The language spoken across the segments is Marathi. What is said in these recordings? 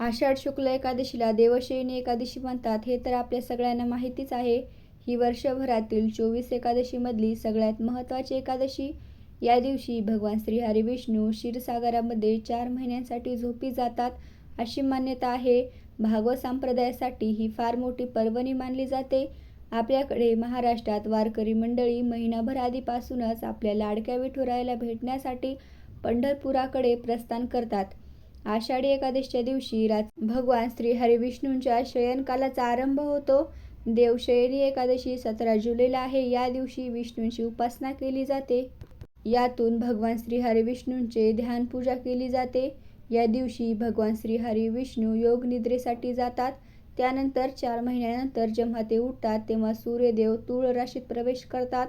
आषाढ शुक्ल एकादशीला देवशयनी एकादशी म्हणतात हे तर आपल्या सगळ्यांना माहितीच आहे. ही वर्षभरातील चोवीस एकादशीमधली सगळ्यात महत्त्वाची एकादशी. या दिवशी भगवान श्री हरिविष्णू क्षीरसागरामध्ये चार महिन्यांसाठी झोपी जातात अशी मान्यता आहे. भागवत संप्रदायासाठी ही फार मोठी पर्वणी मानली जाते. आपल्याकडे महाराष्ट्रात वारकरी मंडळी महिनाभर आधीपासूनच आपल्या लाडक्या विठुरायाला भेटण्यासाठी पंढरपुराकडे प्रस्थान करतात. आषाढी एकादशीच्या दिवशी रात भगवान श्री हरिविष्णूंच्या शयनकालाचा आरंभ होतो. देवशयनी एकादशी सतरा जुलैला आहे. या दिवशी विष्णूंची उपासना केली जाते. यातून भगवान श्री हरिविष्णूंचे ध्यान पूजा केली जाते. या दिवशी भगवान श्री हरिविष्णू योग निद्रेसाठी जातात. त्यानंतर चार महिन्यानंतर जेव्हा ते उठतात तेव्हा सूर्यदेव तूळ राशीत प्रवेश करतात.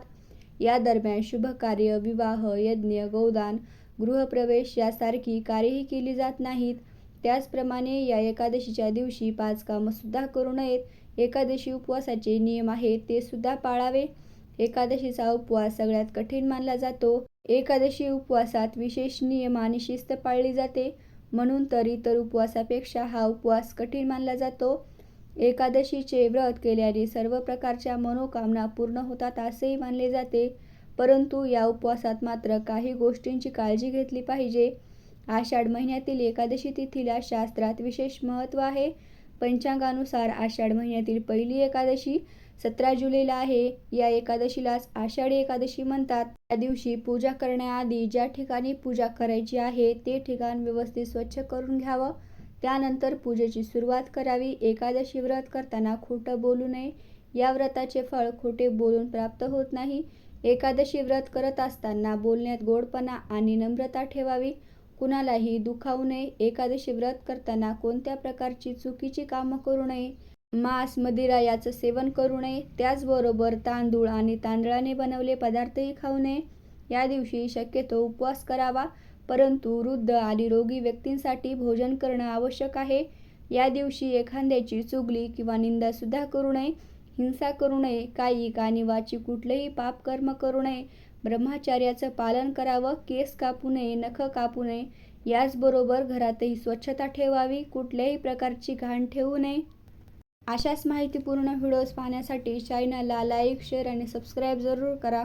या दरम्यान शुभ कार्य विवाह यज्ञ गौदान गृहप्रवेश यासारखी कार्यही केली जात नाहीत. त्याचप्रमाणे या एकादशीच्या दिवशी पाच कामंसुद्धा करू नयेत. एकादशी उपवासाचे नियम आहेत ते सुद्धा पाळावे. एकादशीचा उपवास सगळ्यात कठीण मानला जातो. एकादशी उपवासात विशेष नियम आणि शिस्त पाळली जाते. म्हणून तर इतर उपवासापेक्षा हा उपवास कठीण मानला जातो. एकादशीचे व्रत केल्याने सर्व प्रकारच्या मनोकामना पूर्ण होतात असेही मानले जाते. परंतु या उपवासात मात्र काही गोष्टींची काळजी घेतली पाहिजे. आषाढ महिन्यातील एकादशी तिथीला शास्त्रात विशेष महत्त्व आहे. पंचांगानुसार आषाढ महिन्यातील पहिली एकादशी सतरा जुलैला आहे. या एकादशीलाच आषाढी एकादशी म्हणतात. त्या दिवशी पूजा करण्याआधी ज्या ठिकाणी पूजा करायची आहे ते ठिकाण व्यवस्थित स्वच्छ करून घ्यावं. त्यानंतर पूजेची सुरुवात करावी. एकादशी व्रत करताना खोटं बोलू नये. या व्रताचे फळ खोटे बोलून प्राप्त होत नाही. एकादशी व्रत करत असताना बोलण्यात गोडपणा आणि नम्रता ठेवावी. कुणालाही दुखावू नये. एकादशी व्रत करताना कोणत्या प्रकारची चुकीची कामं करू नये. मांस मदिरा याचं सेवन करू नये. त्याचबरोबर तांदूळ आणि तांदळाने बनवले पदार्थही खाऊ नये. या दिवशी शक्यतो उपवास करावा. परंतु वृद्ध आणि रोगी व्यक्तींसाठी भोजन करणं आवश्यक आहे. या दिवशी एखाद्याची चुगली किंवा निंदासुद्धा करू नये. हिंसा करू नये कायिक आणि वाचिक कुठलेही पापकर्म करू नये. ब्रह्मचार्याचं पालन करावं केस कापू नये नख कापू नये. याचबरोबर घरातही स्वच्छता ठेवावी कुठल्याही प्रकारची घाण ठेवू नये. अशाच माहितीपूर्ण व्हिडिओज पाहण्यासाठी चॅनलला लाईक शेअर आणि सबस्क्राईब जरूर करा.